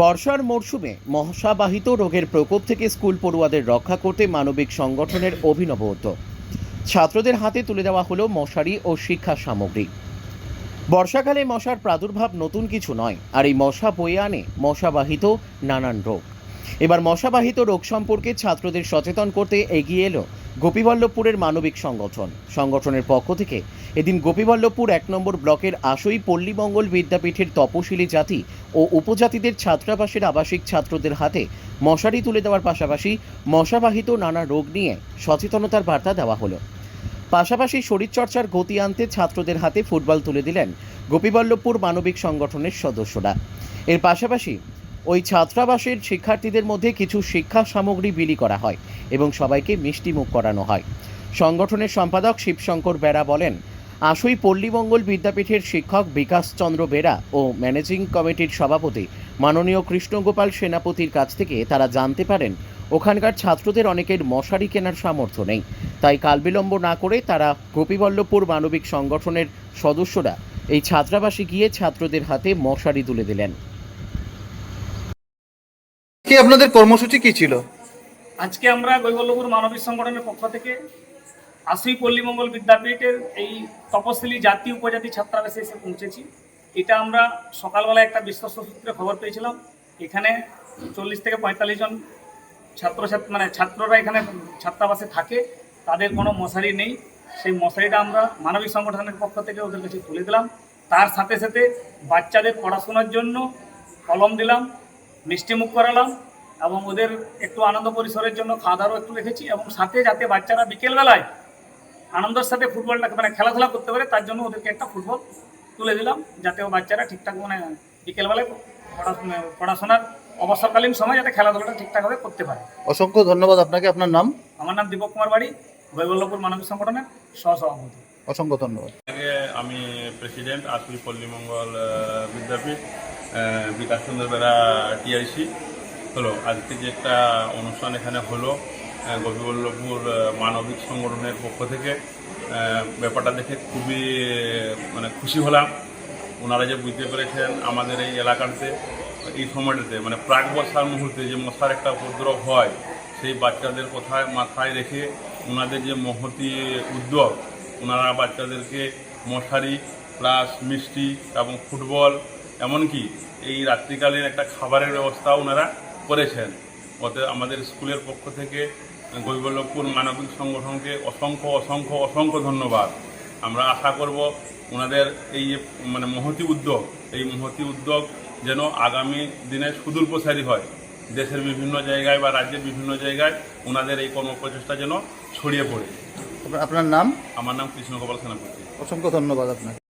বর্ষার মরশুমে মশাবাহিত রোগের প্রকোপ থেকে স্কুল পড়ুয়াদের রক্ষা করতে মানবিক সংগঠনের অভিনব উদ্যোগ। ছাত্রদের হাতে তুলে দেওয়া হলো মশারি ও শিক্ষা সামগ্রী। বর্ষাকালে মশার প্রাদুর্ভাব নতুন কিছু নয়, আর এই মশা বয়ে আনে মশাবাহিত নানান রোগ। এবার মশাবাহিত রোগ সম্পর্কে ছাত্রদের সচেতন করতে এগিয়ে এলো গোপীবল্লভপুরের মানবিক সংগঠন। সংগঠনের পক্ষ থেকে এদিন গোপীবল্লভপুর এক নম্বর ব্লকের আশই পল্লীমঙ্গল বিদ্যাপীঠের তপশিলি জাতি ও উপজাতিদের ছাত্রাবাসের আবাসিক ছাত্রদের হাতে মশারি তুলে দেওয়ার পাশাপাশি মশাবাহিত নানা রোগ নিয়ে সচেতনতার বার্তা দেওয়া হলো। পাশাপাশি শরীরচর্চার গতি আনতে ছাত্রদের হাতে ফুটবল তুলে দিলেন গোপীবল্লভপুর মানবিক সংগঠনের সদস্যরা। এর পাশাপাশি ওই ছাত্রাবাসের শিক্ষার্থীদের মধ্যে কিছু শিক্ষা সামগ্রী বিলি করা হয় এবং সবাইকে মিষ্টিমুখ করানো হয়। সংগঠনের সম্পাদক শিবশঙ্কর বেরা বলেন আশুই পল্লীমঙ্গল বিদ্যাপীঠের শিক্ষক বিকাশ চন্দ্র বেরা ও ম্যানেজিং কমিটির সভাপতি মাননীয় কৃষ্ণগোপাল সেনাপতির কাছ থেকে তারা জানতে পারেন ওখানকার ছাত্রদের অনেকের মশারি কেনার সামর্থ্য নেই। তাই কালবিলম্ব না করে তারা গোপীবল্লভপুর মানবিক সংগঠনের সদস্যরা এই ছাত্রাবাসে গিয়ে ছাত্রদের হাতে মশারি তুলে দিলেন। কি আপনাদের কর্মসূচি কি ছিল? আজকে আমরা গৈবল্লভপুর মানবিক সংগঠনের পক্ষ থেকে আশুই পল্লীমঙ্গল বিদ্যাপীঠের এই তপশিলি জাতি উপজাতি ছাত্রাবাসে এসে পৌঁছেছি। এটা আমরা সকালবেলা একটা বিশ্বস্ত সূত্রে খবর পেয়েছিলাম। এখানে চল্লিশ থেকে পঁয়তাল্লিশ জন ছাত্রছাত্রী মানে ছাত্ররা এখানে ছাত্রাবাসে থাকে। তাদের কোনো মশারি নেই। সেই মশারিটা আমরা মানবিক সংগঠনের পক্ষ থেকে ওদের কাছে তুলে দিলাম। তার সাথে সাথে বাচ্চাদের পড়াশোনার জন্য কলম দিলাম মিষ্টিমুখ করালাম এবং ওদের একটু আনন্দ পরিসরের জন্য খাওয়া দাওয়াও একটু রেখেছি এবং সাথে যাতে বাচ্চারা বিকেলবেলায় আনন্দের সাথে ফুটবলটা মানে খেলাধুলা করতে পারে তার জন্য ওদেরকে একটা ফুটবল তুলে দিলাম যাতে ও বাচ্চারা ঠিকঠাক মানে বিকেলবেলায় পড়াশোনা পড়াশোনার অবসরকালীন সময় যাতে খেলাধুলাটা ঠিকঠাকভাবে করতে পারে। অসংখ্য ধন্যবাদ আপনাকে। আপনার নাম? আমার নাম দীপক কুমার বাড়ি বৈবল্লভপুর মানবিক সংগঠনের সহসভাপতি। অসংখ্য ধন্যবাদ। আমি প্রেসিডেন্ট আসুই পল্লীমঙ্গল বিদ্যাপীঠ বিকাশ চন্দ্র বেড়া টিআইসি। হলো আজকে যে একটা অনুষ্ঠান এখানে হলো। গোপীবল্লভপুর মানবিক সংগঠনের পক্ষ থেকে ব্যাপারটা দেখে খুবই মানে খুশি হলাম। ওনারা যে বুঝতে পেরেছেন আমাদের এই এলাকাতে, এই সময়টাতে মানে প্রাক বর্ষার মুহূর্তে যে মশার একটা উপদ্রব হয়, সেই বাচ্চাদের কথায় মাথায় রেখে ওনাদের যে মহতি উদ্যোগ, ওনারা বাচ্চাদেরকে মশারি প্লাস মিষ্টি এবং ফুটবল, এমনকি এই রাত্রিকালীন একটা খাবারের ব্যবস্থা ওনারা করেছেন। ওতে আমাদের স্কুলের পক্ষ থেকে গৈবল্লভপুর মানবিক সংগঠনকে অসংখ্য অসংখ্য অসংখ্য ধন্যবাদ। আমরা আশা করব ওনাদের এই যে মানে মহতি উদ্যোগ এই মহতি উদ্যোগ যেন আগামী দিনে সুদূর প্রসারী হয়। দেশের বিভিন্ন জায়গায় বা রাজ্যের বিভিন্ন জায়গায় ওনাদের এই কর্মপ্রচেষ্টা যেন ছড়িয়ে পড়ে। আপনার- আপনার নাম? আমার নাম কৃষ্ণগোপাল সেনাপতি। অসংখ্য ধন্যবাদ আপনাকে।